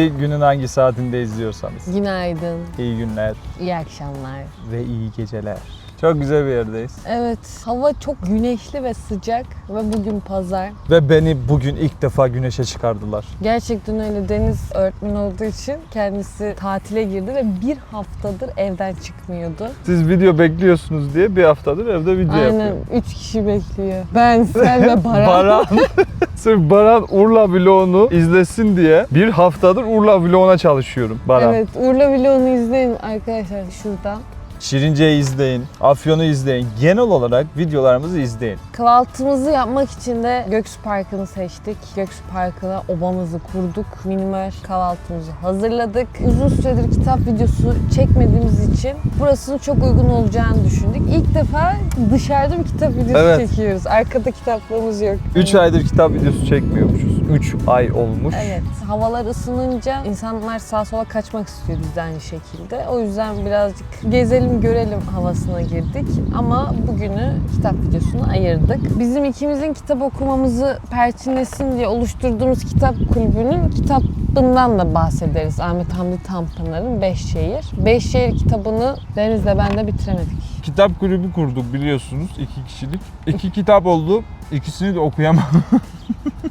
Bizi günün hangi saatinde izliyorsanız. Günaydın, İyi günler iyi akşamlar. ve iyi geceler. Çok güzel bir yerdeyiz. Evet, hava çok güneşli ve sıcak ve bugün pazar. Ve beni bugün ilk defa güneşe çıkardılar. Gerçekten öyle Deniz öğretmen olduğu için kendisi tatile girdi ve bir haftadır evden çıkmıyordu. Siz video bekliyorsunuz diye bir haftadır evde video Aynen, yapıyorum. üç kişi bekliyor. Ben, sen ve Baran. Baran. Sırf Baran Urla vlogunu izlesin diye bir haftadır Urla vloguna çalışıyorum Baran. Evet, Urla vlogunu izleyin arkadaşlar şuradan. Şirince'yi izleyin, Afyon'u izleyin. Genel olarak videolarımızı izleyin. Kahvaltımızı yapmak için de Göksu Parkı'nı seçtik. Göksu Parkı'na obamızı kurduk. Minimal kahvaltımızı hazırladık. Uzun süredir kitap videosu çekmediğimiz için burasının çok uygun olacağını düşündük. İlk defa dışarıda bir kitap videosu Evet. çekiyoruz. Arkada kitaplığımız yok. 3 aydır kitap videosu çekmiyormuşuz. 3 ay olmuş. Evet. Havalar ısınınca insanlar sağa sola kaçmak istiyor biz de aynı şekilde. O yüzden birazcık gezelim görelim havasına girdik. Ama bugünü kitap videosuna ayırdık. Bizim ikimizin kitap okumamızı perçinlesin diye oluşturduğumuz kitap kulübünün kitabından da bahsederiz. Ahmet Hamdi Tanpınar'ın Beş Şehir. Beş Şehir kitabını Deniz'le ben de bitiremedik. Kitap kulübü kurduk biliyorsunuz iki kişilik. İki kitap oldu. İkisini de okuyamam.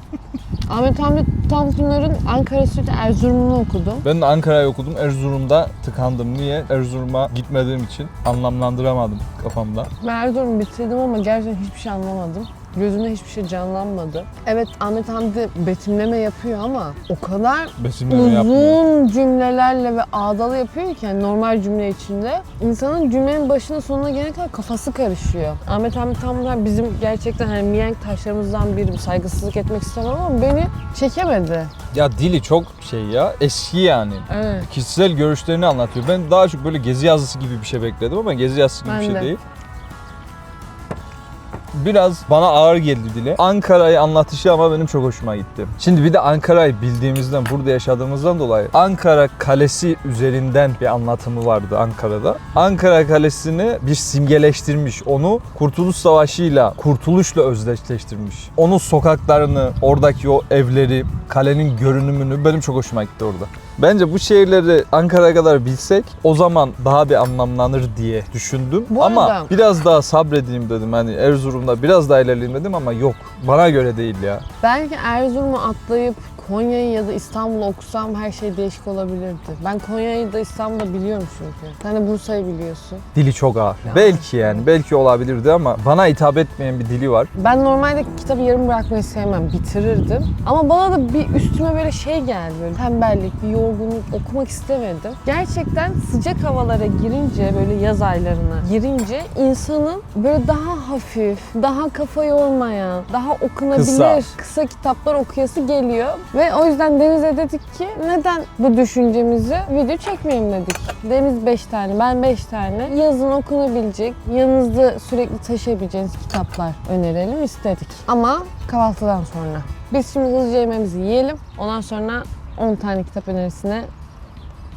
Ahmet Hamdi Tanpınar'ın Ankara Sütü Erzurum'unu okudum. Ben de Ankara'yı okudum. Erzurum'da tıkandım. Niye? Erzurum'a gitmediğim için anlamlandıramadım kafamda. Ben Erzurum'u bitirdim ama gerçekten hiçbir şey anlamadım. Gözümde hiçbir şey canlanmadı. Evet Ahmet Hamdi betimleme yapıyor ama o kadar yapmıyor. uzun cümlelerle ve ağdalı yapıyor ki yani normal cümle içinde insanın cümlenin başına sonuna gelene kadar kafası karışıyor. Ahmet Hamdi Tanpınar bizim gerçekten hani mihenk taşlarımızdan biri saygısızlık etmek istemem ama beni çekemedi. Ya dili çok şey ya. Eski yani. Evet. Kişisel görüşlerini anlatıyor. Ben daha çok böyle gezi yazısı gibi bir şey bekledim ama gezi yazısı gibi Ben bir şey de. değil. Biraz bana ağır geldi dile. Ankara'yı anlatışı ama benim çok hoşuma gitti. Şimdi bir de Ankara'yı bildiğimizden, burada yaşadığımızdan dolayı Ankara Kalesi üzerinden bir anlatımı vardı Ankara'da. Ankara Kalesi'ni bir simgeleştirmiş. Onu Kurtuluş Savaşı'yla, kurtuluşla özdeşleştirmiş. Onun sokaklarını, oradaki o evleri, kalenin görünümünü benim çok hoşuma gitti orada. Bence bu şehirleri Ankara'ya kadar bilsek o zaman daha bir anlamlanır diye düşündüm. Bu ama arada- biraz daha sabredeyim dedim. Hani Erzurum'da biraz daha ilerleyeyim dedim ama yok. Bana göre değil ya. Belki Erzurum'u atlayıp Konya'yı ya da İstanbul'u okusam her şey değişik olabilirdi. Ben Konya'yı da İstanbul'da biliyorum çünkü. Sen de Bursa'yı biliyorsun. Dili çok ağır. Ya. Belki yani. Belki olabilirdi ama bana hitap etmeyen bir dili var. Ben normalde kitabı yarım bırakmayı sevmem, bitirirdim. Ama bana da bir üstüme böyle şey geldi, böyle tembellik, bir yorgunluk, okumak istemedim. Gerçekten sıcak havalara girince, böyle yaz aylarına girince insanın böyle daha hafif, daha kafa yormayan, daha okunabilir, Kısa. kısa, kitaplar okuyası geliyor. Ve o yüzden Deniz'e dedik ki neden bu düşüncemizi video çekmeyelim dedik. Deniz 5 tane, ben 5 tane. Yazın okunabilecek, yanınızda sürekli taşıyabileceğiniz kitaplar önerelim istedik. Ama kahvaltıdan sonra. Biz şimdi hızlıca yemeğimizi yiyelim. Ondan sonra 10 tane kitap önerisine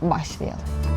başlayalım.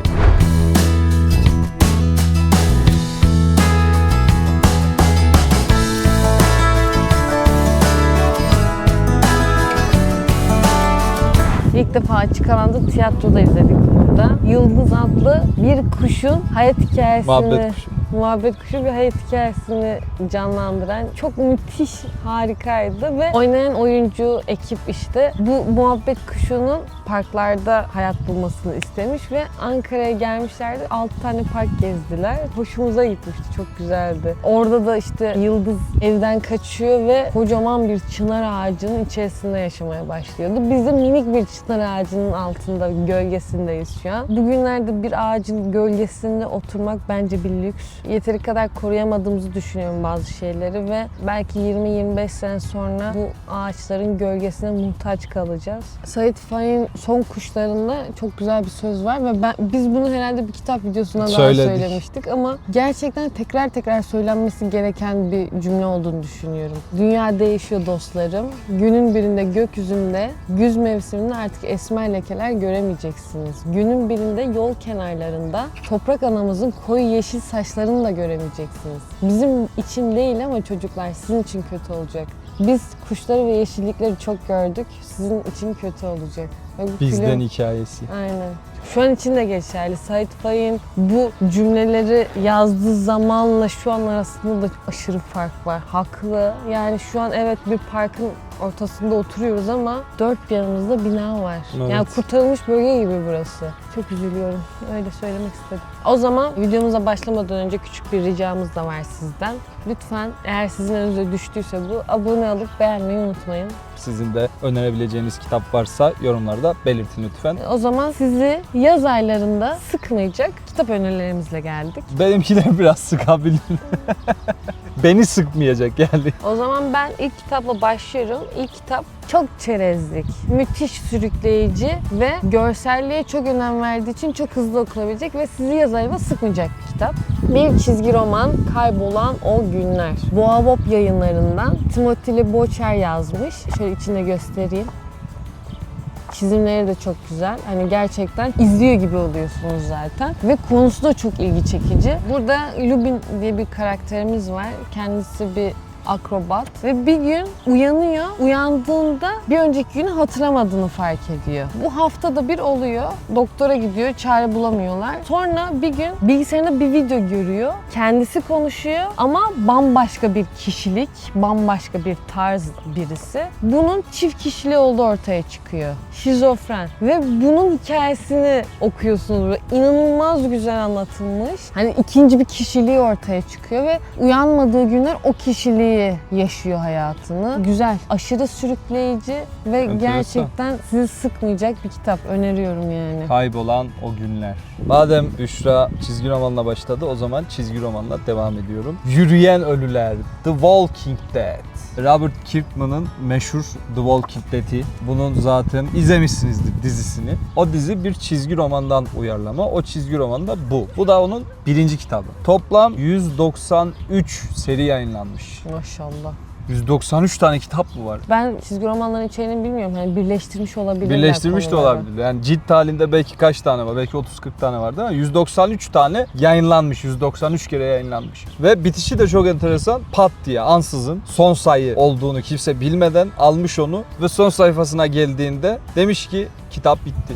İlk defa açık alanda tiyatroda izledik burada. Yıldız adlı bir kuşun hayat hikayesini Muhabbet kuşu. Muhabbet kuşu bir hayat hikayesini canlandıran çok müthiş harikaydı ve oynayan oyuncu ekip işte bu muhabbet kuşunun parklarda hayat bulmasını istemiş ve Ankara'ya gelmişlerdi. 6 tane park gezdiler. Hoşumuza gitmişti. Çok güzeldi. Orada da işte Yıldız evden kaçıyor ve kocaman bir çınar ağacının içerisinde yaşamaya başlıyordu. Biz de minik bir çınar ağacının altında, gölgesindeyiz şu an. Bugünlerde bir ağacın gölgesinde oturmak bence bir lüks. Yeteri kadar koruyamadığımızı düşünüyorum bazı şeyleri ve belki 20-25 sene sonra bu ağaçların gölgesine muhtaç kalacağız. Sait Faik'in son kuşlarında çok güzel bir söz var ve ben, biz bunu herhalde bir kitap videosuna daha Söyledik. söylemiştik ama gerçekten tekrar tekrar söylenmesi gereken bir cümle olduğunu düşünüyorum. Dünya değişiyor dostlarım. Günün birinde gökyüzünde güz mevsiminde artık esmer lekeler göremeyeceksiniz. Günün birinde yol kenarlarında toprak anamızın koyu yeşil saçlarını da göremeyeceksiniz. Bizim için değil ama çocuklar sizin için kötü olacak. Biz kuşları ve yeşillikleri çok gördük. Sizin için kötü olacak. Bu Bizden film- hikayesi. Aynen. Şu an için de geçerli. Sait Faik'in bu cümleleri yazdığı zamanla şu an arasında da aşırı fark var. Haklı. Yani şu an evet bir parkın ortasında oturuyoruz ama dört bir yanımızda bina var. Evet. Yani kurtarılmış bölge gibi burası. Çok üzülüyorum. Öyle söylemek istedim. O zaman videomuza başlamadan önce küçük bir ricamız da var sizden. Lütfen eğer sizin önünüze düştüyse bu abone olup beğenmeyi unutmayın. Sizin de önerebileceğiniz kitap varsa yorumlarda belirtin lütfen. O zaman sizi yaz aylarında sıkmayacak kitap önerilerimizle geldik. Benimkiler biraz sıkabilir. Beni sıkmayacak yani. O zaman ben ilk kitapla başlıyorum. İlk kitap çok çerezlik, müthiş sürükleyici ve görselliğe çok önem verdiği için çok hızlı okunabilecek ve sizi yaz ayında sıkmayacak bir kitap. Bir çizgi roman Kaybolan O Günler. Boğabop yayınlarından Timothy Boçer yazmış. Şöyle içinde göstereyim. Çizimleri de çok güzel. Hani gerçekten izliyor gibi oluyorsunuz zaten. Ve konusu da çok ilgi çekici. Burada Lubin diye bir karakterimiz var. Kendisi bir akrobat ve bir gün uyanıyor. Uyandığında bir önceki günü hatırlamadığını fark ediyor. Bu haftada bir oluyor. Doktora gidiyor, çare bulamıyorlar. Sonra bir gün bilgisayarında bir video görüyor. Kendisi konuşuyor ama bambaşka bir kişilik, bambaşka bir tarz birisi. Bunun çift kişiliği olduğu ortaya çıkıyor. Şizofren ve bunun hikayesini okuyorsunuz inanılmaz güzel anlatılmış. Hani ikinci bir kişiliği ortaya çıkıyor ve uyanmadığı günler o kişiliği yaşıyor hayatını. Güzel, aşırı sürükleyici ve Enteresan. gerçekten sizi sıkmayacak bir kitap öneriyorum yani. Kaybolan o günler. Madem Büşra çizgi romanla başladı o zaman çizgi romanla devam ediyorum. Yürüyen Ölüler, The Walking Dead. Robert Kirkman'ın meşhur The Walking Dead'i. Bunun zaten izlemişsinizdir dizisini. O dizi bir çizgi romandan uyarlama. O çizgi roman da bu. Bu da onun birinci kitabı. Toplam 193 seri yayınlanmış. Maşallah. 193 tane kitap mı var? Ben çizgi romanların içeriğini bilmiyorum. Hani birleştirmiş olabilirler Birleştirmiş de olabilir. Yani cilt halinde belki kaç tane var? Belki 30-40 tane var değil mi? 193 tane yayınlanmış. 193 kere yayınlanmış. Ve bitişi de çok enteresan. Pat diye ansızın son sayı olduğunu kimse bilmeden almış onu ve son sayfasına geldiğinde demiş ki kitap bitti.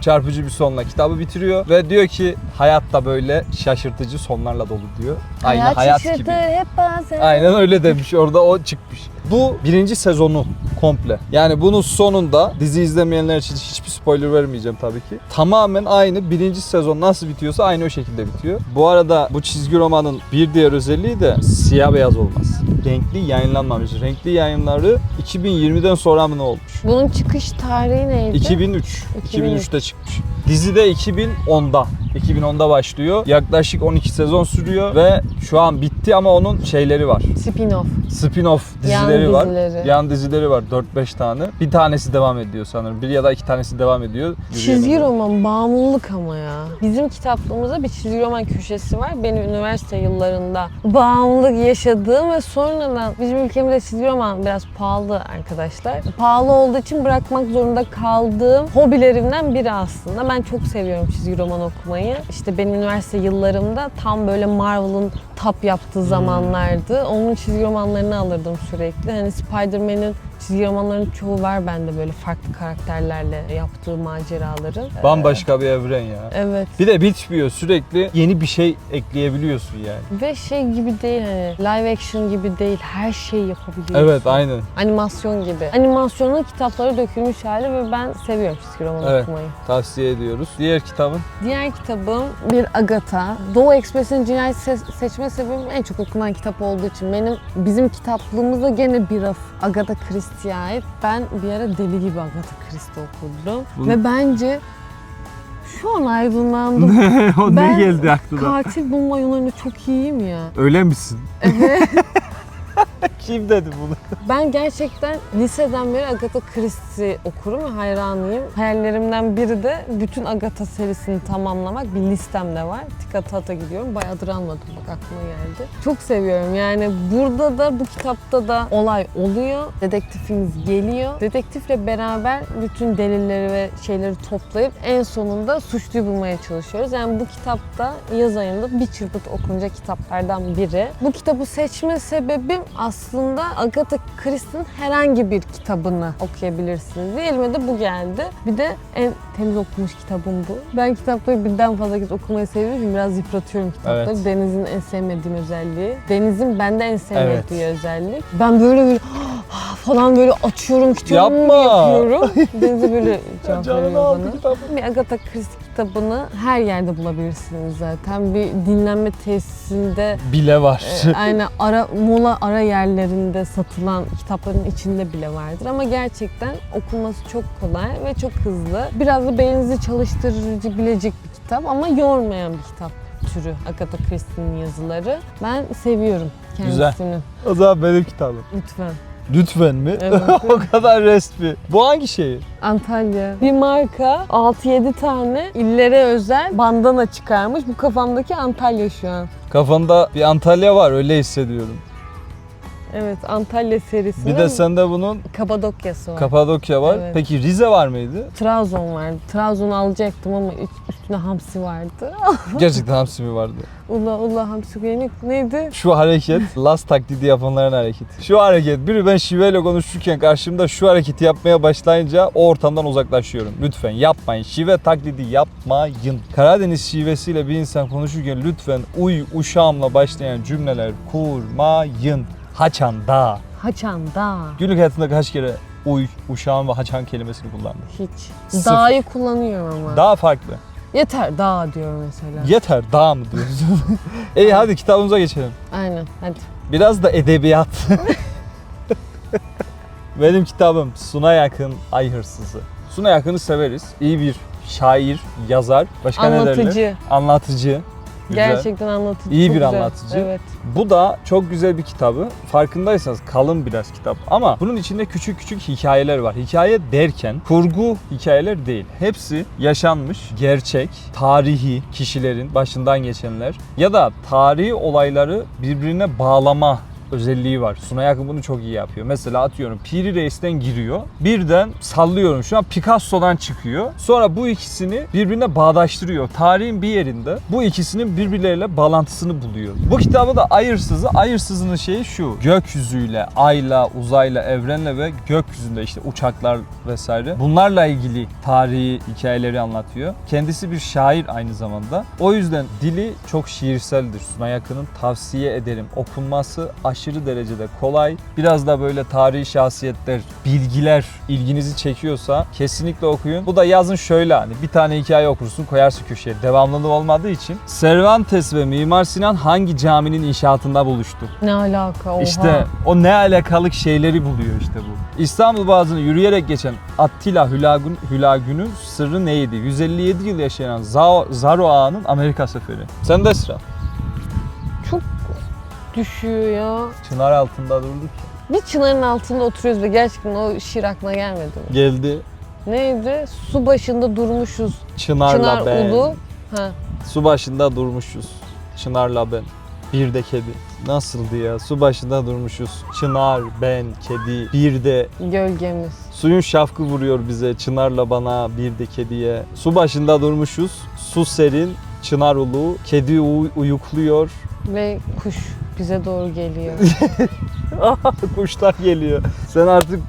Çarpıcı bir sonla kitabı bitiriyor ve diyor ki hayat da böyle şaşırtıcı sonlarla dolu diyor. Aynı hayat, hayat gibi. hep bazen. Aynen öyle demiş. Orada o çıkmış. Bu birinci sezonu komple. Yani bunun sonunda dizi izlemeyenler için hiçbir spoiler vermeyeceğim tabii ki. Tamamen aynı birinci sezon nasıl bitiyorsa aynı o şekilde bitiyor. Bu arada bu çizgi romanın bir diğer özelliği de siyah beyaz olmaz. Renkli yayınlanmamış. Renkli yayınları 2020'den sonra mı ne olmuş? Bunun çıkış tarihi neydi? 2003. 2003. 2003'te çıkmış. Dizi de 2010'da. 2010'da başlıyor. Yaklaşık 12 sezon sürüyor ve şu an bitti ama onun şeyleri var. Spin-off. Spin-off Yan dizileri var. dizileri. Yan dizileri var 4-5 tane. Bir tanesi devam ediyor sanırım. Bir ya da iki tanesi devam ediyor. Çizgi roman bağımlılık ama ya. Bizim kitaplığımızda bir çizgi roman köşesi var. Benim üniversite yıllarında bağımlılık yaşadığım ve sonradan bizim ülkemizde çizgi roman biraz pahalı arkadaşlar. Pahalı olduğu için bırakmak zorunda kaldığım hobilerimden biri aslında. Ben çok seviyorum çizgi roman okumayı. İşte benim üniversite yıllarımda tam böyle Marvel'ın tap yaptığı Hmm. zamanlardı. Onun çizgi romanlarını alırdım sürekli. Hani Spider-Man'in çizgi romanların çoğu var bende böyle farklı karakterlerle yaptığı maceraları. Bambaşka bir evren ya. Evet. Bir de bitmiyor. Sürekli yeni bir şey ekleyebiliyorsun yani. Ve şey gibi değil hani live action gibi değil her şeyi yapabiliyorsun. Evet aynen. Animasyon gibi. Animasyonun kitaplara dökülmüş hali ve ben seviyorum çizgi roman Evet. okumayı. Tavsiye ediyoruz. Diğer kitabın Diğer kitabım bir Agatha. Doğu Ekspres'in cinayet se- seçme sebebim en çok okunan kitap olduğu için. Benim bizim kitaplığımızda gene bir raf Agatha Christie'ye ait. Ben bir ara deli gibi Agatha Christie okudum. Bunu- Ve bence şu an aydınlandım. o Ben- geldi aklına? Katil bulma yollarında çok iyiyim ya. Öyle misin? Evet. Kim dedi bunu? Ben gerçekten liseden beri Agatha Christie okurum ve hayranıyım. Hayallerimden biri de bütün Agatha serisini tamamlamak bir listemde var. Tık ata ata gidiyorum. Bayağıdır almadım bak aklıma geldi. Çok seviyorum yani burada da bu kitapta da olay oluyor. Dedektifimiz geliyor. Dedektifle beraber bütün delilleri ve şeyleri toplayıp en sonunda suçluyu bulmaya çalışıyoruz. Yani bu kitapta yaz ayında bir çırpıt okunacak kitaplardan biri. Bu kitabı seçme sebebim aslında Agatha Christie'nin herhangi bir kitabını okuyabilirsiniz. diye elime de bu geldi. Bir de en temiz okumuş kitabım bu. Ben kitapları birden fazla kez okumayı seviyorum. Biraz yıpratıyorum kitapları. Evet. Deniz'in en sevmediğim özelliği. Deniz'in bende en sevmediği Evet. özellik. Ben böyle böyle falan böyle açıyorum kitabımı Yapma. yapıyorum. Deniz'e böyle cevap veriyor bana. Bir Agatha Christie kitabını her yerde bulabilirsiniz zaten. Bir dinlenme tesisinde Bile var. e, aynen ara mola ara yerlerinde satılan kitapların içinde bile vardır ama gerçekten okunması çok kolay ve çok hızlı. Biraz da beyninizi çalıştırabilecek bir kitap ama yormayan bir kitap türü Agatha Christie'nin yazıları. Ben seviyorum Güzel. kendisini. o zaman benim kitabım. Lütfen. Lütfen mi? Evet. o kadar resmi. Bu hangi şehir? Antalya. Bir marka 6-7 tane illere özel bandana çıkarmış. Bu kafamdaki Antalya şu an. Kafanda bir Antalya var öyle hissediyorum. Evet Antalya serisinde Bir de sende bunun Kapadokya'sı var. Kapadokya var. Evet. Peki Rize var mıydı? Trabzon vardı. Trabzon'u alacaktım ama üst- üstüne hamsi vardı. Gerçekten hamsi mi vardı? ula ula hamsi yemek neydi? Şu hareket, Las taklidi yapanların hareketi. Şu hareket, biri ben şiveyle konuşurken karşımda şu hareketi yapmaya başlayınca o ortamdan uzaklaşıyorum. Lütfen yapmayın. Şive taklidi yapmayın. Karadeniz şivesiyle bir insan konuşurken lütfen uy uşağımla başlayan cümleler kurmayın. Haçanda. Haçanda. Günlük hayatında kaç kere uy, uşağım ve haçan kelimesini kullandım? Hiç. Sıfır. Dağ'yı kullanıyorum ama. Daha farklı. Yeter dağ diyor mesela. Yeter dağ mı diyoruz? İyi hadi kitabımıza geçelim. Aynen hadi. Biraz da edebiyat. Benim kitabım Suna Yakın Ay Hırsızı. Suna Yakın'ı severiz. İyi bir şair, yazar. Başka ne derler? Anlatıcı. Güzel. Gerçekten anlatıcı. İyi Çok bir güzel. anlatıcı. Evet. Bu da çok güzel bir kitabı. Farkındaysanız kalın biraz kitap. Ama bunun içinde küçük küçük hikayeler var. Hikaye derken kurgu hikayeler değil. Hepsi yaşanmış, gerçek, tarihi kişilerin başından geçenler ya da tarihi olayları birbirine bağlama özelliği var. Sunay Akın bunu çok iyi yapıyor. Mesela atıyorum Piri Reis'ten giriyor. Birden sallıyorum şu an Picasso'dan çıkıyor. Sonra bu ikisini birbirine bağdaştırıyor. Tarihin bir yerinde bu ikisinin birbirleriyle bağlantısını buluyor. Bu kitabı da Ayırsız'ı. Ayırsız'ın şeyi şu. Gökyüzüyle, ayla, uzayla, evrenle ve gökyüzünde işte uçaklar vesaire. Bunlarla ilgili tarihi hikayeleri anlatıyor. Kendisi bir şair aynı zamanda. O yüzden dili çok şiirseldir. Sunay Akın'ın tavsiye ederim. Okunması aşırı derecede kolay. Biraz da böyle tarihi şahsiyetler, bilgiler ilginizi çekiyorsa kesinlikle okuyun. Bu da yazın şöyle hani bir tane hikaye okursun koyarsın köşeye. Devamlılığı olmadığı için. Cervantes ve Mimar Sinan hangi caminin inşaatında buluştu? Ne alaka oha. İşte o ne alakalık şeyleri buluyor işte bu. İstanbul Boğazı'nı yürüyerek geçen Attila Hülagün, Hülagün'ün sırrı neydi? 157 yıl yaşayan Zao, Zaro Ağa'nın Amerika seferi. Sen de sıra. Düşüyor ya. Çınar altında durduk. Bir çınarın altında oturuyoruz ve gerçekten o şiir aklına gelmedi mi? Geldi Neydi? Su başında durmuşuz. Çınar'la Çınar ben. ulu. Ha. Su başında durmuşuz. Çınar'la ben. Bir de kedi. Nasıldı ya? Su başında durmuşuz. Çınar, ben, kedi. Bir de Gölgemiz. Suyun şafkı vuruyor bize Çınarla bana bir de kediye. Su başında durmuşuz. Su serin, çınar ulu. Kedi uy- uyukluyor. Ve kuş bize doğru geliyor. Kuşlar geliyor. Sen artık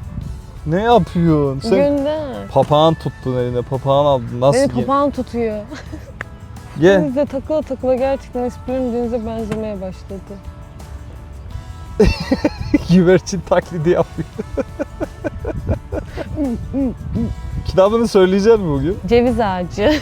ne yapıyorsun? Sen Gönder. papağan tuttun eline. Papağan aldın. Nasıl Beni ge- papağan tutuyor. Gel. Denizde takıla takıla gerçekten esprim denize benzemeye başladı. Güvercin taklidi yapıyor. Kitabını söyleyecek mi bugün? Ceviz ağacı.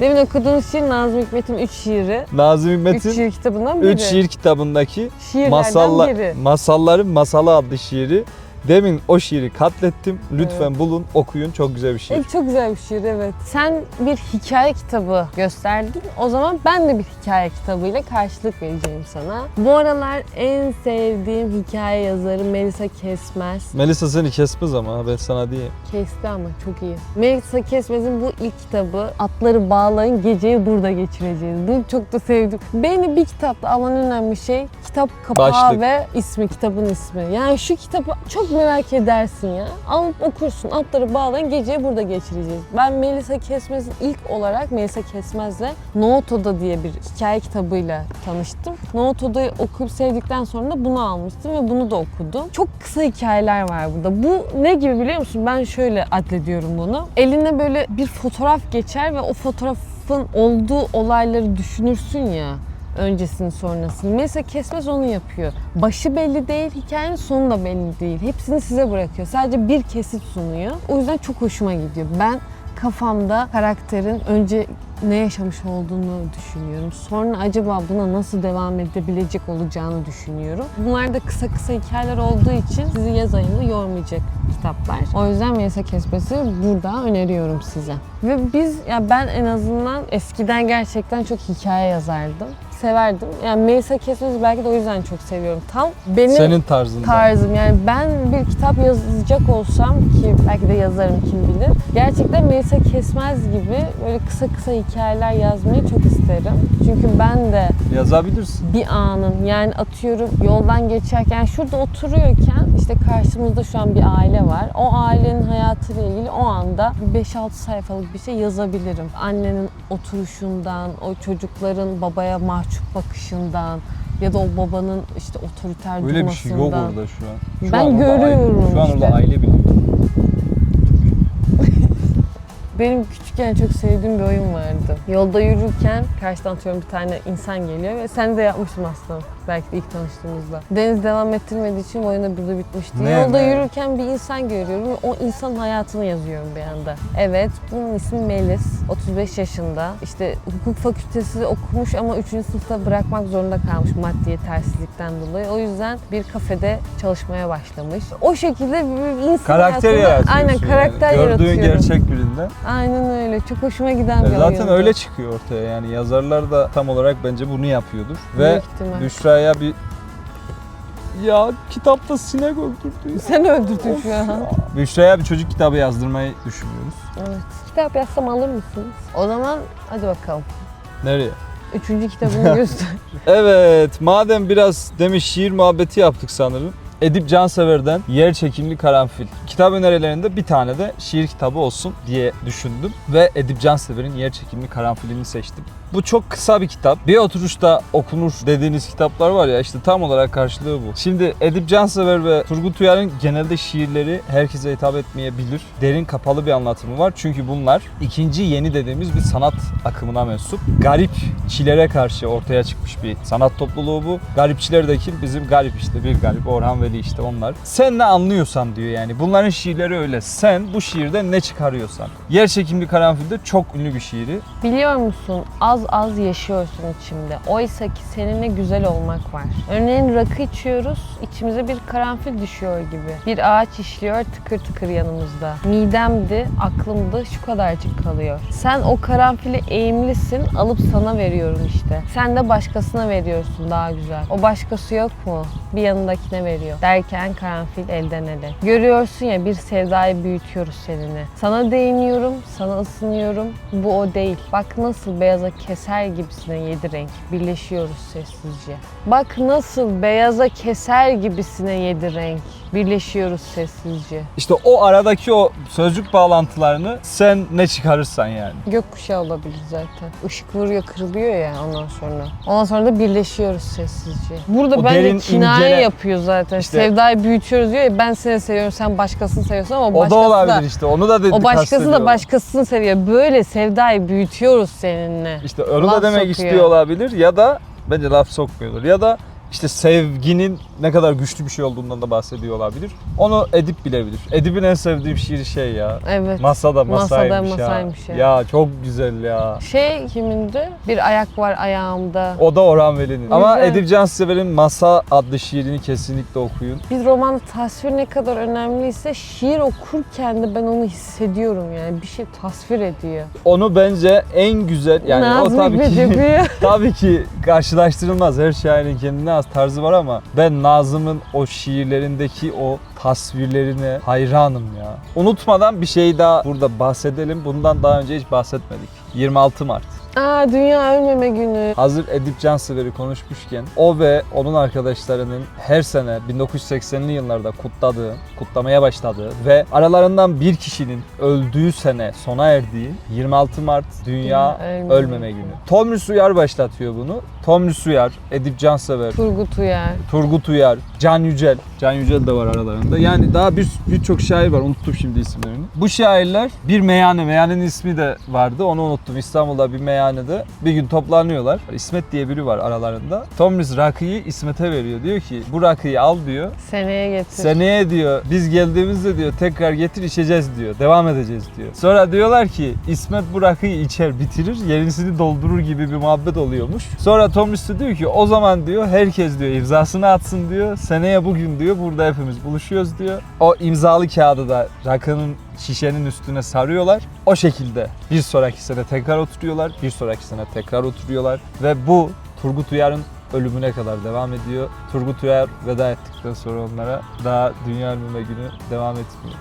Demin okuduğunuz şiir Nazım Hikmet'in 3 şiiri. Nazım 3 Hikmet'in şiir kitabından biri. 3 şiir kitabındaki Şiirlerden Masalla, biri. Masalların Masalı adlı şiiri. Demin o şiiri katlettim. Lütfen bulun, okuyun. Çok güzel bir şiir. Evet, çok güzel bir şiir evet. Sen bir hikaye kitabı gösterdin. O zaman ben de bir hikaye kitabıyla karşılık vereceğim sana. Bu aralar en sevdiğim hikaye yazarı Melisa Kesmez. Melisa seni kesmez ama ben sana diyeyim. Kesti ama çok iyi. Melisa Kesmez'in bu ilk kitabı Atları Bağlayın Geceyi Burada Geçireceğiz. Bunu çok da sevdim. Beni bir kitapta alan önemli şey kitap kapağı Başlık. ve ismi, kitabın ismi. Yani şu kitabı çok merak edersin ya. Alıp okursun. Atları bağlayın. Geceyi burada geçireceğiz. Ben Melisa Kesmez'in ilk olarak Melisa Kesmez'le Noto'da diye bir hikaye kitabıyla tanıştım. Noto'da okuyup sevdikten sonra da bunu almıştım ve bunu da okudum. Çok kısa hikayeler var burada. Bu ne gibi biliyor musun? Ben şöyle adlediyorum bunu. Eline böyle bir fotoğraf geçer ve o fotoğrafın olduğu olayları düşünürsün ya öncesini sonrasını. Mesela Kesmez onu yapıyor. Başı belli değil, hikayenin sonu da belli değil. Hepsini size bırakıyor. Sadece bir kesit sunuyor. O yüzden çok hoşuma gidiyor. Ben kafamda karakterin önce ne yaşamış olduğunu düşünüyorum. Sonra acaba buna nasıl devam edebilecek olacağını düşünüyorum. Bunlar da kısa kısa hikayeler olduğu için sizi yaz ayında yormayacak kitaplar. O yüzden Melisa Kesmez'i burada öneriyorum size. Ve biz, ya ben en azından eskiden gerçekten çok hikaye yazardım. Severdim. Yani Melisa Kesmez'i belki de o yüzden çok seviyorum. Tam benim Senin tarzında. tarzım. Yani ben bir kitap yazacak olsam ki belki de yazarım kim bilir. Gerçekten Melisa Kesmez gibi böyle kısa kısa hikayeler yazmayı çok isterim. Çünkü ben de Yazabilirsin. bir anın yani atıyorum yoldan geçerken şurada oturuyorken işte karşımızda şu an bir aile var. O ailenin hayatıyla ilgili o anda bir 5-6 sayfalık bir şey yazabilirim. Annenin oturuşundan, o çocukların babaya mahcup bakışından ya da o babanın işte otoriter Öyle bir şey yok durmasından. orada şu an. Şu Ben an görüyorum aile, Şu an orada işte. aile biliyor. Benim küçükken çok sevdiğim bir oyun vardı. Yolda yürürken karşıdan atıyorum bir tane insan geliyor ve sen de yapmıştım aslında. Belki de ilk tanıştığımızda. Deniz devam ettirmediği için oyun da burada bitmişti. Ne, Yolda ne? yürürken bir insan görüyorum o insanın hayatını yazıyorum bir anda. Evet, bunun ismi Melis. 35 yaşında. İşte hukuk fakültesi okumuş ama 3. sınıfta bırakmak zorunda kalmış maddi yetersizlikten dolayı. O yüzden bir kafede çalışmaya başlamış. O şekilde bir insan Karakter hayatını-. Aynen karakter yani. yaratıyorum. Gördüğün gerçek birinde. Aynen öyle. Çok hoşuma giden bir E, Zaten oyundu. öyle çıkıyor ortaya yani yazarlar da tam olarak bence bunu yapıyordur. Ve Büyük Büşra'ya bir ya kitapta sinek öldürdü. ya. Sen öldürdün Of şu an. ya. Büşra'ya bir çocuk kitabı yazdırmayı düşünüyoruz. Evet. Kitap yazsam alır mısınız? O zaman hadi bakalım. Nereye? Üçüncü kitabını göster. Evet, madem biraz demiş şiir muhabbeti yaptık sanırım. Edip Cansever'den Yer Çekimli Karanfil. Kitap önerilerinde bir tane de şiir kitabı olsun diye düşündüm. Ve Edip Cansever'in Yer Çekimli Karanfil'ini seçtim. Bu çok kısa bir kitap. Bir oturuşta okunur dediğiniz kitaplar var ya işte tam olarak karşılığı bu. Şimdi Edip Cansever ve Turgut Uyar'ın genelde şiirleri herkese hitap etmeyebilir. Derin kapalı bir anlatımı var. Çünkü bunlar ikinci yeni dediğimiz bir sanat akımına mensup. Garipçilere karşı ortaya çıkmış bir sanat topluluğu bu. Garipçiler de kim? Bizim garip işte bir garip Orhan Veli işte onlar. Sen ne anlıyorsan diyor yani. Bunların şiirleri öyle. Sen bu şiirden ne çıkarıyorsan. Yer çekimli karanfilde çok ünlü bir şiiri. Biliyor musun az az yaşıyorsun içimde. Oysa ki seninle güzel olmak var. Örneğin rakı içiyoruz, içimize bir karanfil düşüyor gibi. Bir ağaç işliyor tıkır tıkır yanımızda. Midemdi, aklımdı şu kadarcık kalıyor. Sen o karanfili eğimlisin, alıp sana veriyorum işte. Sen de başkasına veriyorsun daha güzel. O başkası yok mu? Bir yanındakine veriyor. Derken karanfil elden ele. Görüyorsun ya bir sevdayı büyütüyoruz seninle. Sana değiniyorum, sana ısınıyorum. Bu o değil. Bak nasıl beyaza keser gibisine yedi renk. Birleşiyoruz sessizce. Bak nasıl beyaza keser gibisine yedi renk. Birleşiyoruz sessizce. İşte o aradaki o sözcük bağlantılarını sen ne çıkarırsan yani. Gökkuşağı olabilir zaten. Işık vuruyor, kırılıyor ya ondan sonra. Ondan sonra da birleşiyoruz sessizce. Burada O bence derin, kinaye ince- yapıyor zaten. İşte- Sevdayı büyütüyoruz diyor ya ben seni seviyorum, sen başkasını seviyorsun ama O başkası da olabilir da, işte. Onu da dedi o başkası da kastediyorlar. başkasını seviyor. Böyle sevdayı büyütüyoruz seninle. İşte onu da demek sokuyor. istiyor olabilir ya da bence laf sokmuyordur. Ya da işte sevginin ne kadar güçlü bir şey olduğundan da bahsediyor olabilir. Onu Edip bilebilir. Edip'in en sevdiğim şiiri şey ya. Evet. Masada masaymış, Masada ya. masaymış ya. Ya çok güzel ya. Şey kimindi? Bir ayak var ayağımda. O da Orhan Veli'nin. Ama Güzel. Edip Cansever'in Masa adlı şiirini kesinlikle okuyun. Bir romanda tasvir ne kadar önemliyse şiir okurken de ben onu hissediyorum yani. Bir şey tasvir ediyor. Onu bence en güzel yani o Nazım tabii Hikmet ki tabii ki karşılaştırılmaz. Her şairin kendine az tarzı var ama ben Nazım'ın o şiirlerindeki o tasvirlerine hayranım ya. Unutmadan bir şey daha burada bahsedelim. Bundan daha önce hiç bahsetmedik. 26 Mart. Aa Dünya Ölmeme Günü. Hazır Edip Cansever'i konuşmuşken o ve onun arkadaşlarının her sene 1980'li yıllarda kutladığı, kutlamaya başladığı ve aralarından bir kişinin öldüğü sene sona erdiği 26 Mart Dünya Dünya Ölmeme Ölmeme Günü. Tomris Uyar başlatıyor bunu. Tomris Uyar, Edip Cansever, Turgut Uyar. Turgut Uyar, Can Yücel. Can Yücel de var aralarında. Yani daha bir birçok şair var. Unuttum şimdi isimlerini. Bu şairler bir meyhane, meyhanenin ismi de vardı. Onu unuttum. İstanbul'da bir meyhanede bir gün toplanıyorlar. İsmet diye biri var aralarında. Tomris rakıyı İsmet'e veriyor. Diyor ki bu rakıyı al diyor. Seneye getir. Seneye diyor biz geldiğimizde diyor tekrar getir içeceğiz diyor. Devam edeceğiz diyor. Sonra diyorlar ki İsmet bu rakıyı içer bitirir yenisini doldurur gibi bir muhabbet oluyormuş. Sonra Tomris de diyor ki o zaman diyor herkes diyor imzasını atsın diyor. Seneye bugün diyor burada hepimiz buluşuyoruz diyor. O imzalı kağıdı da rakının şişenin üstüne sarıyorlar. O şekilde bir sonraki sene tekrar oturuyorlar. Bir sonraki sene tekrar oturuyorlar. Ve bu Turgut Uyar'ın ölümüne kadar devam ediyor. Turgut Uyar veda ettikten sonra onlara daha Dünya Ölmeme Günü devam etmiyor.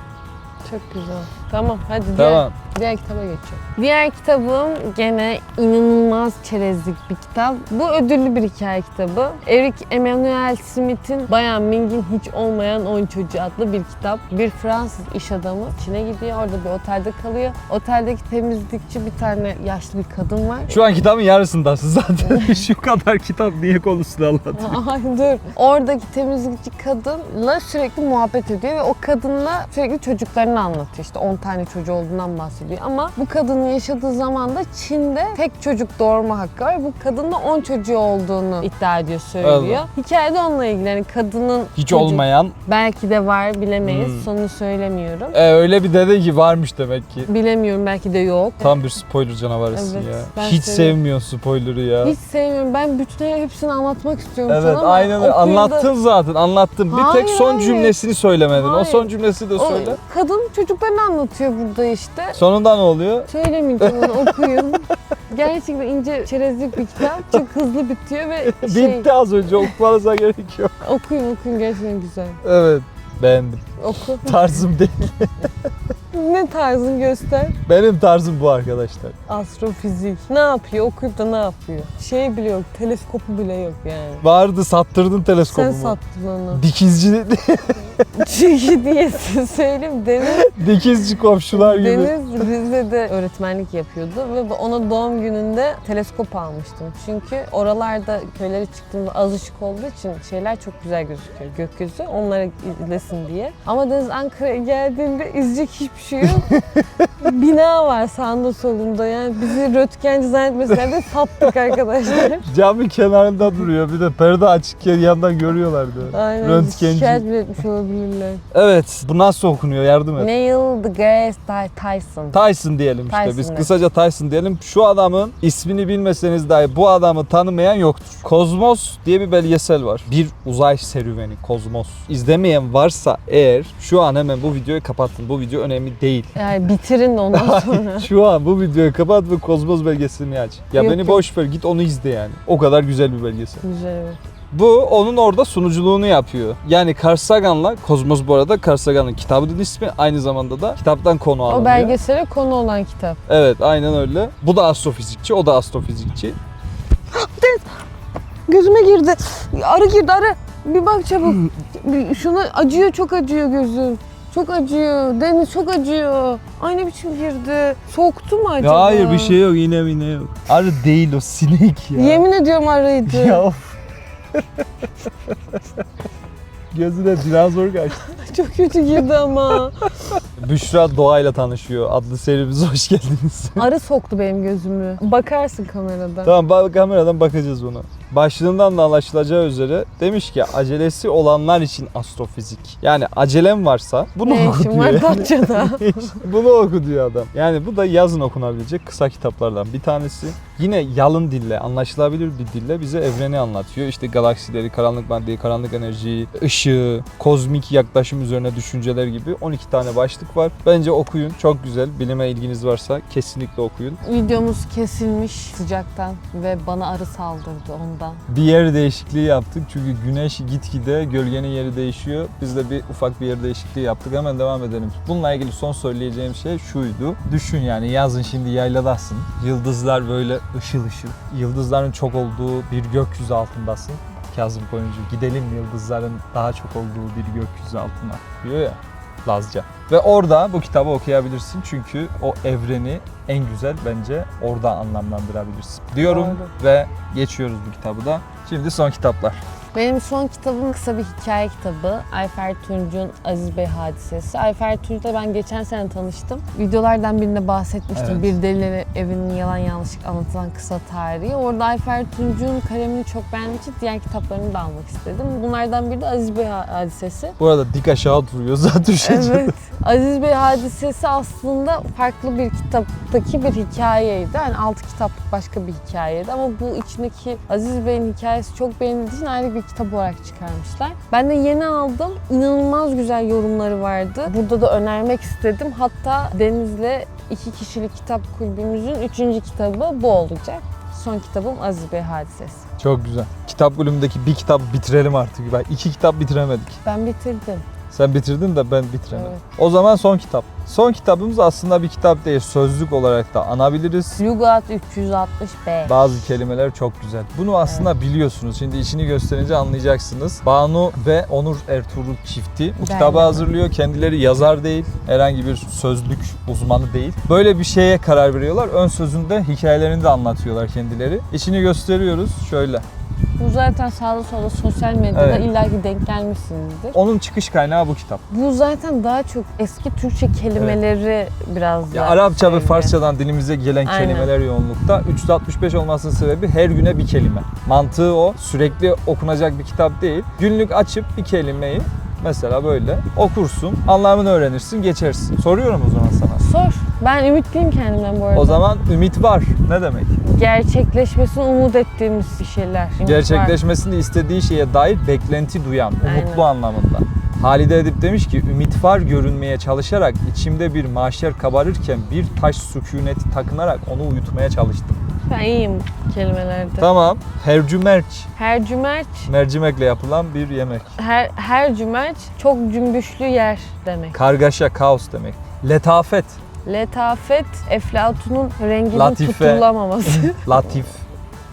Çok güzel. Tamam hadi diğer, Tamam. diğer kitaba geçiyorum. Diğer kitabım gene inanılmaz çerezlik bir kitap. Bu ödüllü bir hikaye kitabı. Eric Emmanuel Smith'in Bayan Ming'in Hiç Olmayan Oyun Çocuğu adlı bir kitap. Bir Fransız iş adamı Çin'e gidiyor. Orada bir otelde kalıyor. Oteldeki temizlikçi bir tane yaşlı bir kadın var. Şu an kitabın yarısındasın zaten. Şu kadar kitap niye konusunu anlatıyor? Ay dur. Oradaki temizlikçi kadınla sürekli muhabbet ediyor ve o kadınla sürekli çocuklarını anlatıyor. İşte 10 tane çocuğu olduğundan bahsediyor. Ama bu kadının yaşadığı zamanda Çin'de tek çocuk doğurma hakkı var. Bu kadın da 10 çocuğu olduğunu iddia ediyor, söylüyor. Allah. Hikayede onunla ilgili. Yani kadının Hiç çocuk- olmayan. Belki de var bilemeyiz. Hmm. Sonunu söylemiyorum. E, öyle bir dede ki varmış demek ki. Bilemiyorum belki de yok. Tam bir spoiler canavarısın Evet, ya. Hiç seviyorum. sevmiyorsun spoiler'ı ya. Hiç sevmiyorum. Ben bütün hepsini anlatmak istiyorum Evet sana aynen öyle. Anlattın zaten anlattın. Bir tek Hayır, son hayır. cümlesini söylemedin. O Hayır. son cümlesi de O söyle. kadın çocuklarını anlatıyor burada işte. Sonunda ne oluyor? Söylemeyeceğim onu okuyun. Gerçekten ince çerezlik bir kitap. Çok hızlı bitiyor ve şey Bitti az önce okumanıza gerek yok. okuyun okuyun gerçekten güzel. Evet beğendim. Oku. Tarzım değil. ne tarzın göster. Benim tarzım bu arkadaşlar. Astrofizik. Ne yapıyor? Okuyup da ne yapıyor? Şey bile yok. Teleskopu bile yok yani. Vardı sattırdın teleskopumu. Sen sattın onu. Dikizci, Çünkü diye size söyleyeyim Deniz, dikizci komşular gibi. Deniz Rize'de öğretmenlik yapıyordu ve ona doğum gününde teleskop almıştım. Çünkü oralarda köylere çıktığımda az ışık olduğu için şeyler çok güzel gözüküyor gökyüzü onları izlesin diye. Ama Deniz Ankara'ya geldiğinde izleyecek hiçbir şey yok. Bina var sağında solunda yani bizi röntgenci zannetmesinler de sattık arkadaşlar. Camın kenarında duruyor. Bir de perde açıkken yandan görüyorlardı. Aynen Röntgenci. şikayet bile etmiş olabilirler. Evet. Bu nasıl okunuyor? Yardım et. Neil deGrasse Tyson. Tyson diyelim işte. Tyson, Biz evet. kısaca Tyson diyelim. Şu adamın ismini bilmeseniz dahi bu adamı tanımayan yoktur. Kozmos diye bir belgesel var. Bir uzay serüveni Kozmos. İzlemeyen varsa eğer şu an hemen bu videoyu kapatın. Bu video önemli değil. Yani bitirin ondan sonra. Şu an bu videoyu kapat ve Kozmos belgeselini aç. Ya Yok, beni yok. boş ver git onu izle yani. O kadar güzel bir belgesel. Güzel evet. Bu onun orada sunuculuğunu yapıyor. Yani Carl Sagan'la Kozmos bu arada Carl Sagan'ın kitabının ismi aynı zamanda da kitaptan konu alınıyor. O belgesele konu olan kitap. Evet aynen öyle. Bu da astrofizikçi, o da astrofizikçi. Gözüme girdi. Arı girdi arı. Bir bak çabuk. Şuna acıyor çok acıyor gözüm. Çok acıyor. Deniz çok acıyor. Ay ne biçim girdi. Soktu mu acaba? Ya hayır bir şey yok, iğne mine yok. Arı değil o sinek ya. Yemin ediyorum arıydı. Ya of. Gözüne dinozor kaçtı. Çok kötü girdi ama. Büşra doğayla tanışıyor adlı serimize hoş geldiniz. Arı soktu benim gözümü. Bakarsın kameradan. tamam bak kameradan bakacağız ona. Başlığından da anlaşılacağı üzere demiş ki acelesi olanlar için astrofizik. Yani acelem varsa bunu ne oku diyor. var. Datça'da? Bunu oku diyor adam. Yani bu da yazın okunabilecek kısa kitaplardan bir tanesi. Yine yalın dille, anlaşılabilir bir dille bize evreni anlatıyor. İşte galaksileri, karanlık maddeyi, karanlık enerjiyi, ışığı, kozmik yaklaşım üzerine düşünceler gibi 12 tane başlık var. Bence okuyun. Çok güzel. Bilime ilginiz varsa kesinlikle okuyun. Videomuz kesilmiş sıcaktan ve bana arı saldırdı ondan. Ondan. Bir yer değişikliği yaptık çünkü güneş gitgide gölgenin yeri değişiyor. Biz de bir ufak bir yer değişikliği yaptık. Hemen devam edelim. Bununla ilgili son söyleyeceğim şey şuydu. Düşün yani yazın şimdi yayladasın. Yıldızlar böyle ışıl ışıl. Yıldızların çok olduğu bir gökyüzü altındasın. Kazım Koyuncu gidelim yıldızların daha çok olduğu bir gökyüzü altına diyor ya Lazca. Ve orada bu kitabı okuyabilirsin çünkü o evreni en güzel bence orada anlamlandırabilirsin diyorum Doğru. ve geçiyoruz bu kitabı da. Şimdi son kitaplar. Benim son kitabım kısa bir hikaye kitabı. Ayfer Tunç'un Aziz Bey Hadisesi. Ayfer Tunç'la ben geçen sene tanıştım. Videolardan birinde bahsetmiştim. Evet. Bir deli evinin yalan yanlışlık anlatılan kısa tarihi. Orada Ayfer Tunç'un kalemini çok beğendiğim için diğer kitaplarını da almak istedim. Bunlardan biri de Aziz Bey Hadisesi. Bu arada dik aşağı duruyor zaten Evet. Aziz Bey hadisesi aslında farklı bir kitaptaki bir hikayeydi. Yani altı kitaplık başka bir hikayeydi ama bu içindeki Aziz Bey'in hikayesi çok beğenildiği için ayrı bir kitap olarak çıkarmışlar. Ben de yeni aldım. İnanılmaz güzel yorumları vardı. Burada da önermek istedim. Hatta Deniz'le iki kişilik kitap kulübümüzün üçüncü kitabı bu olacak. Son kitabım Aziz Bey hadisesi. Çok güzel. Kitap bölümündeki bir kitap bitirelim artık. Ben iki kitap bitiremedik. Ben bitirdim. Sen bitirdin de ben bitiremedim. Evet. O zaman son kitap. Son kitabımız aslında bir kitap değil. Sözlük olarak da anabiliriz. Lugat 360B. Bazı kelimeler çok güzel. Bunu aslında biliyorsunuz. Şimdi işini gösterince anlayacaksınız. Banu ve Onur Ertuğrul çifti bu Ben kitabı de. hazırlıyor. Kendileri yazar değil, herhangi bir sözlük uzmanı değil. Böyle bir şeye karar veriyorlar. Ön sözünde hikayelerini de anlatıyorlar kendileri. İşini gösteriyoruz şöyle. Bu zaten sağda solda sosyal medyada Evet. illaki denk gelmişsinizdir. Onun çıkış kaynağı bu kitap. Bu zaten daha çok eski Türkçe kelimeleri biraz Ya daha Arapça ve sevdi. Farsçadan dilimize gelen Aynen. kelimeler yoğunlukta. 365 olmasının sebebi her güne bir kelime. Mantığı o. Sürekli okunacak bir kitap değil. Günlük açıp bir kelimeyi mesela böyle okursun, anlamını öğrenirsin, geçersin. Soruyorum o zaman sana. Sor. Ben ümitliyim kendimden bu arada. O zaman ümit var. Ne demek? Gerçekleşmesini umut ettiğimiz bir şeyler. Var. Gerçekleşmesini istediği şeye dair beklenti duyan, umutlu Aynen. anlamında. Halide Edip demiş ki ümit var görünmeye çalışarak içimde bir maşer kabarırken bir taş sükuneti takınarak onu uyutmaya çalıştım. Ben iyiyim kelimelerde. Tamam. Hercümerç. Her cümerç, Mercimekle yapılan bir yemek. her, her cümerç çok cümbüşlü yer demek. Kargaşa, kaos demek. Letafet, Letafet, Eflatun'un renginin Latife. tutulamaması. latif,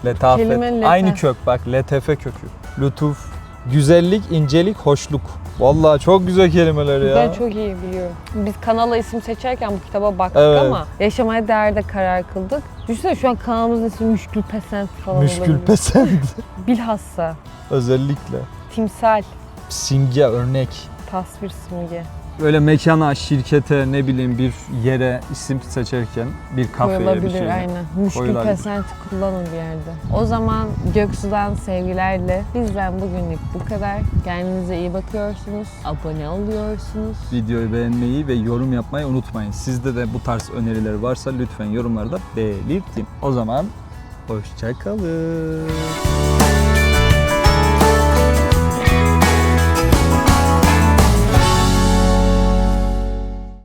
letafet. Kelime. Aynı kök bak, letefe kökü. Lütuf, güzellik, incelik, hoşluk. Vallahi çok güzel kelimeler ya. Ben çok iyi biliyorum. Biz kanala isim seçerken bu kitaba baktık Evet. ama yaşamaya değerde karar kıldık. Düşünsene şu an kanalımızın ismi Müşkül Pesent falan Müşkül olabilir. pesend. Bilhassa Özellikle. timsal, Simge, örnek. tasvir simge Böyle mekana, şirkete, ne bileyim bir yere isim seçerken bir kafeye bir koyulabilir şeye. aynen. Müşkül koyulabilir. Pesent kullanın bir yerde. O zaman Göksu'dan sevgilerle bizden bugünlük bu kadar. Kendinize iyi bakıyorsunuz. Abone oluyorsunuz. Videoyu beğenmeyi ve yorum yapmayı unutmayın. Sizde de bu tarz öneriler varsa lütfen yorumlarda belirtin. O zaman hoşçakalın.